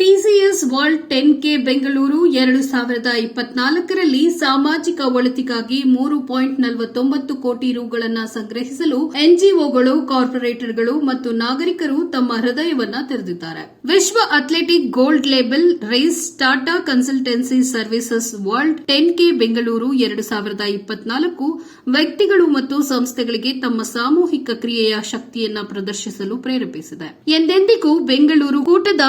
T C S world ten K Bengaluru ಎರಡು ಸಾವಿರದ ಇಪ್ಪತ್ನಾಲ್ಕರಲ್ಲಿ ಸಾಮಾಜಿಕ ಒಳಿತಿಗಾಗಿ ಮೂರು ಪಾಯಿಂಟ್ ನಲವತ್ತೊಂಬತ್ತು ಕೋಟಿ ರುಗಳನ್ನು ಸಂಗ್ರಹಿಸಲು ಎನ್ಜಿಒಗಳು, ಕಾರ್ಪೊರೇಟರ್ಗಳು ಮತ್ತು ನಾಗರಿಕರು ತಮ್ಮ ಹೃದಯವನ್ನ ತೆರೆದಿದ್ದಾರೆ. ವಿಶ್ವ athletic gold label race Tata consultancy services world ten K Bengaluru ಎರಡು ಸಾವಿರದ ಇಪ್ಪತ್ನಾಲ್ಕು ವ್ಯಕ್ತಿಗಳು ಮತ್ತು ಸಂಸ್ಥೆಗಳಿಗೆ ತಮ್ಮ ಸಾಮೂಹಿಕ ಕ್ರಿಯೆಯ ಶಕ್ತಿಯನ್ನು ಪ್ರದರ್ಶಿಸಲು ಪ್ರೇರೇಪಿಸಿದೆ. ಎಂದೆಂದಿಗೂ ಬೆಂಗಳೂರು ಕೂಟದ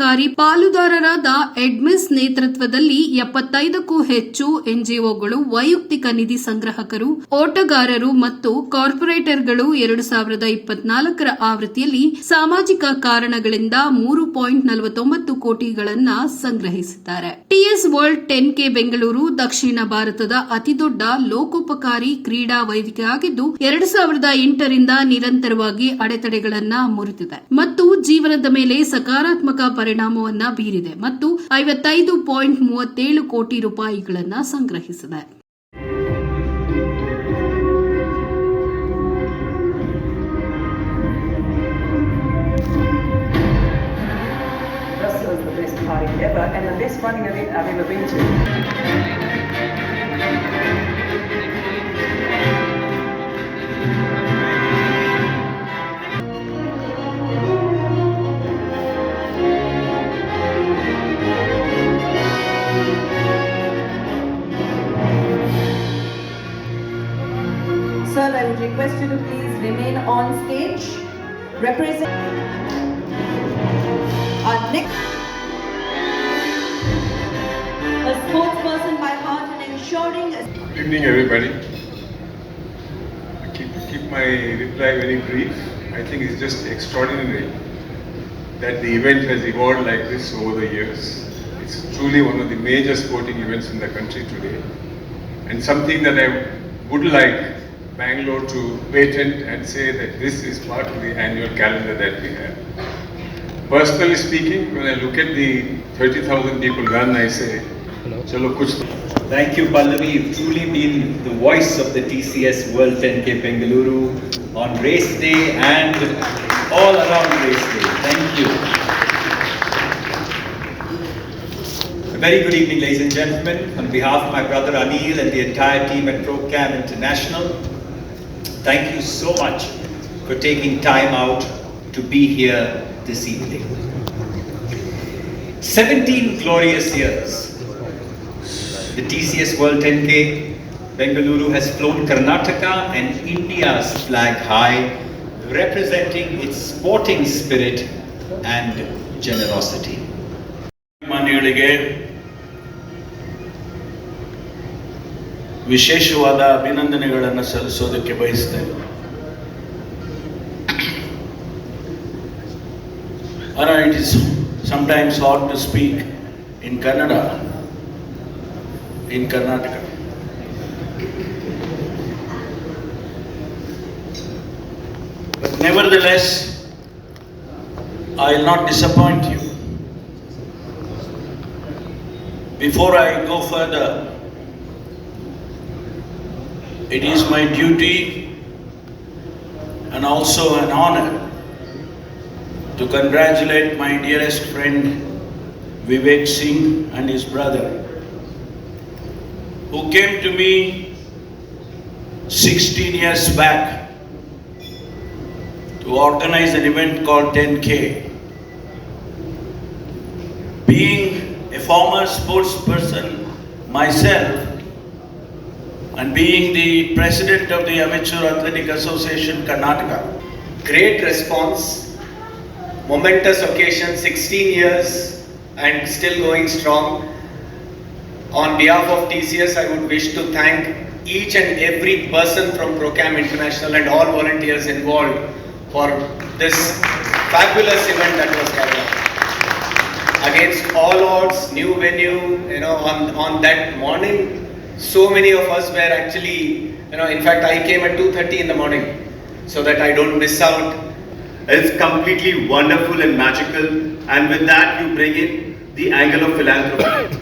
ಲೋಕೋಪಕಾರಿ ಪಾಲುದಾರರಾದ ಎಡ್ಮಿಸ್ ನೇತೃತ್ವದಲ್ಲಿ ಎಪ್ಪತ್ತೈದಕ್ಕೂ ಹೆಚ್ಚು ಎನ್ಜಿಒಗಳು ವೈಯಕ್ತಿಕ ನಿಧಿ ಸಂಗ್ರಹಕರು, ಓಟಗಾರರು ಮತ್ತು ಕಾರ್ಪೊರೇಟರ್ಗಳು ಎರಡು ಸಾವಿರದ ಇಪ್ಪತ್ನಾಲ್ಕರ ಆವೃತ್ತಿಯಲ್ಲಿ ಸಾಮಾಜಿಕ ಕಾರಣಗಳಿಂದ ಮೂರು ಪಾಯಿಂಟ್ ನಲವತ್ತೊಂಬತ್ತು ಕೋಟಿಗಳನ್ನ ಸಂಗ್ರಹಿಸಿದ್ದಾರೆ. T S world ten K Bengaluru ದಕ್ಷಿಣ ಭಾರತದ ಅತಿದೊಡ್ಡ ಲೋಕೋಪಕಾರಿ ಕ್ರೀಡಾ ವೇದಿಕೆ ಆಗಿದ್ದು, ಎರಡು ಸಾವಿರದ ಎಂಟರಿಂದ ನಿರಂತರವಾಗಿ ಅಡೆತಡೆಗಳನ್ನು ಮುರಿದಿದೆ. ಮತ್ತು ಜೀವನದ ಮೇಲೆ ಸಕಾರಾತ್ಮಕ ಪರಿಣಾಮವನ್ನ ಬೀರಿದೆ ಮತ್ತು ಐವತ್ತೈದು ಪಾಯಿಂಟ್ ಮೂವತ್ತೇಳು ಕೋಟಿ ರೂಪಾಯಿಗಳನ್ನ ಸಂಗ್ರಹಿಸಿದೆ. Represent our next a sportsperson by heart and ensuring a Good evening, everybody. I keep, keep my reply very brief. I think it's just extraordinary that the event has evolved like this over the years. It's truly one of the major sporting events in the country today, and something that I would like Bangalore to patent and say that this is part of the annual calendar that we have. Personally speaking, when I look at the 30,000 people run, I say, Chalo kuch Thank you, Pallavi. You've truly been the voice of the TCS World 10K Bengaluru on race day and all around race day. Thank you. A very good evening, ladies and gentlemen. On behalf of my brother Anil and the entire team at ProCam International, thank you so much for taking time out to be here this evening. 17 glorious years the TCS World 10K Bengaluru has flown Karnataka and India's flag high, representing its sporting spirit and generosity. ಅಭಿಮಾನಿಗಳಿಗೆ ವಿಶೇಷವಾದ ಅಭಿನಂದನೆಗಳನ್ನು ಸಲ್ಲಿಸೋದಕ್ಕೆ ಬಯಸ್ತೇನೆ I know it is sometimes hard to speak in Kannada, in Karnataka. But nevertheless, I will not disappoint you. Before I go further, it is my duty and also an honor to congratulate my dearest friend Vivek Singh and his brother, who came to me 16 years back to organize an event called 10K. Being a former sports person myself and being the president of the Amateur Athletic Association Karnataka, great response, momentous occasion, 16 years and still going strong. On behalf of TCS, I would wish to thank each and every person from Procam International and all volunteers involved for this fabulous event that was carried out. Against all odds, new venue, you know, on, on that morning, so many of us were actually, you know, in fact, I came at 2.30 in the morning so that I don't miss out It's completely wonderful and magical, and with that, you bring in the angle of philanthropy.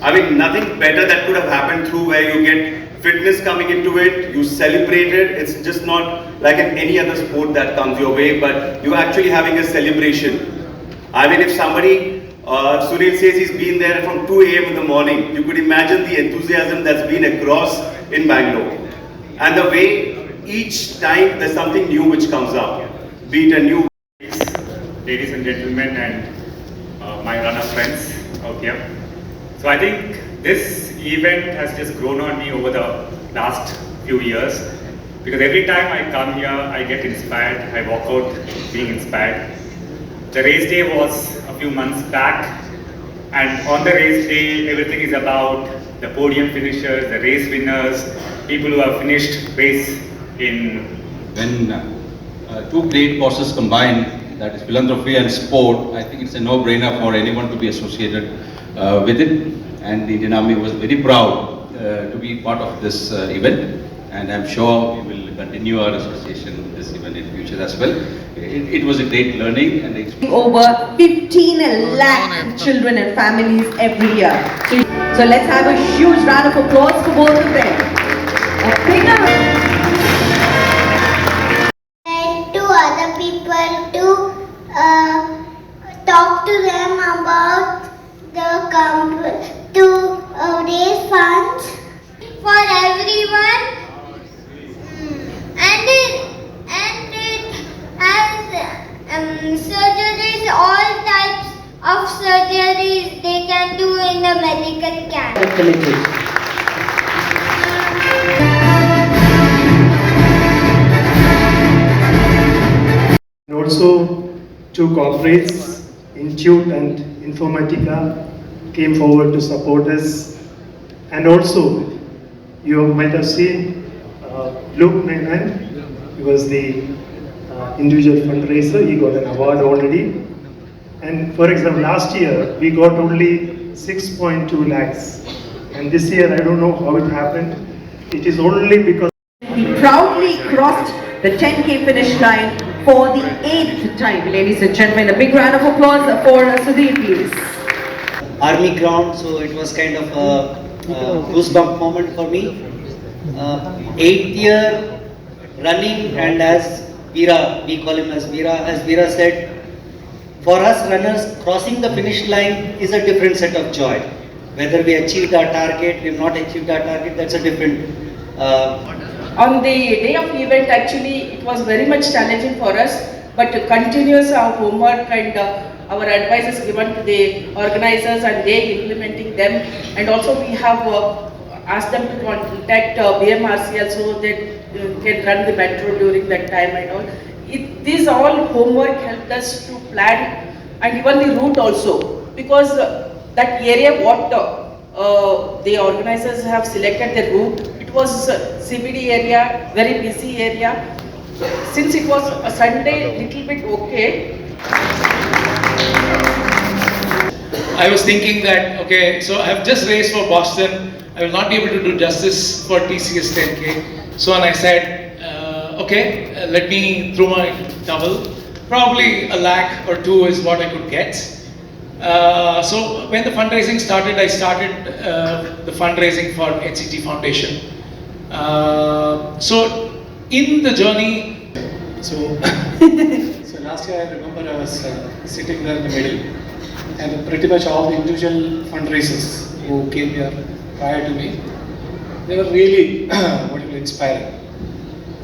I mean, nothing better that could have happened through where you get fitness coming into it, you celebrate it. It's just not like in any other sport that comes your way, but you're actually having a celebration. I mean, if somebody, uh, Sunil says he's been there from 2 a.m. in the morning, you could imagine the enthusiasm that's been across in Bangalore. And the way each time there's something new which comes up, be it a new ladies and gentlemen and uh, my runner friends out here. So I think this event has just grown on me over the last few years because every time I come here I get inspired, I walk out being inspired. The race day was few months back and on the race day everything is about the podium finishers, the race winners, people who have finished race in when uh, two great causes combine, that is philanthropy and sport, I think it's a no-brainer for anyone to be associated uh, with it. And the Indian Army was very proud uh, to be part of this uh, event. And I'm sure we will continue our association with this event in future as well. It, it was a great learning and experience. Over 15 lakh children and families every year. So, let's have a huge round of applause for both of them. A big And also two corporates, Intute and Informatica, came forward to support us. And also, you might have seen uh, Luke Menon, he was the uh, individual fundraiser, he got an award already. And for example, last year, we got only 6.2 lakhs. And this year, I don't know how it happened. It is only because He proudly crossed the 10k finish line for the eighth time. Ladies and gentlemen, a big round of applause for Sudhir, please. army ground, so it was kind of a, a goosebump moment for me. Uh, eighth year running, and as Veera, we call him as Veera, as Veera said, for us runners, crossing the finish line is a different set of joy. Whether we achieved our target, we have not achieved our target, that's a different. Uh, On the day of event, actually, it was very much challenging for us, but continuous our homework and uh, our advice is given to the organizers and they implementing them. And also we have uh, asked them to contact uh, BMRCL so that uh, can run the metro during that time and all. It, this all homework helped us to plan and even the route also because uh, that area what uh, uh, the organizers have selected the route. It was CBD area, very busy area. Since it was a Sunday, little bit okay. I was thinking that, okay, so I have just raced for Boston. I will not be able to do justice for TCS 10K. So and I said, uh, okay, uh, let me throw my double. Probably a lakh or two is what I could get. Uh, so when the fundraising started, I started uh, the fundraising for HCT Foundation. Uh, so in the journey, So, so last year I remember I was uh, sitting there in the middle, and pretty much all the individual fundraisers who came here prior to me, they were really what you inspiring.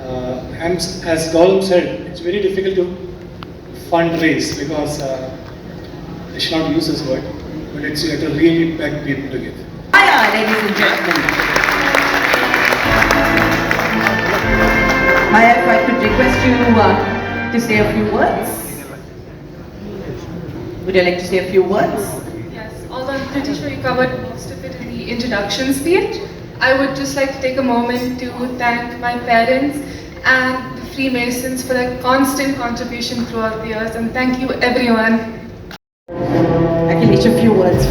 Uh, and as Gautam said, it's very difficult to fundraise because uh, I should not use this word, but it's you have to really beg people to give. Hiya, ladies and gentlemen. Maya, if I could request you uh, to say a few words. Would you like to say a few words? Yes, although I'm pretty sure you covered most of it in the introduction speech, I would just like to take a moment to thank my parents and the Freemasons for their constant contribution throughout the years, and thank you everyone. Akhilesh, a few words.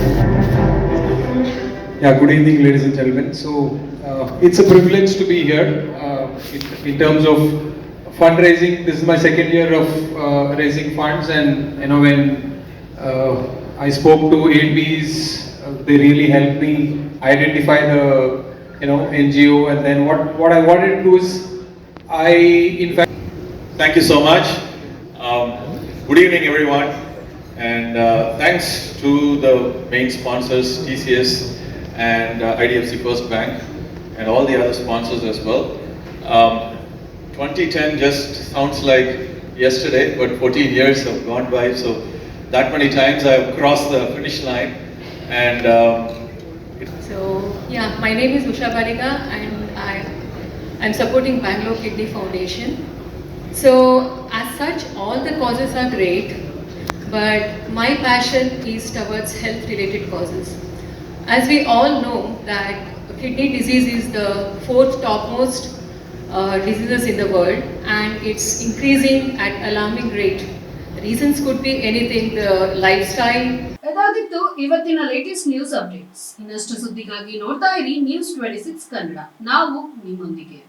Yeah, good evening, ladies and gentlemen. So, uh, it's a privilege to be here uh, in, in terms of fundraising. This is my second year of uh, raising funds, and you know, when uh, I spoke to ADBs, uh, they really helped me identify the you know, NGO, and then what, what I wanted to do is, I, in fact, Thank you so much. Um, good evening, everyone. And uh, thanks to the main sponsors, TCS and uh, IDFC First Bank, and all the other sponsors as well. Um, 2010 just sounds like yesterday, but 14 years have gone by, so that many times I've crossed the finish line. And um, So, yeah, my name is Usha Barika and I, I'm supporting Bangalore Kidney Foundation. So, as such, all the causes are great, but my passion is towards health related causes. As we all know that kidney disease is the fourth topmost uh, diseases in the world and it's increasing at alarming rate. Reasons could be anything, the lifestyle, ಇದಾಗಿತ್ತು ಇವತ್ತಿನ latest news updates ಇನ್ನಷ್ಟು ಸುದ್ದಿಗಾಗಿ ನೋಡ್ತಾ ಇರಿ news twenty six Kannada ನಾವು ನಿಮ್ಮೊಂದಿಗೆ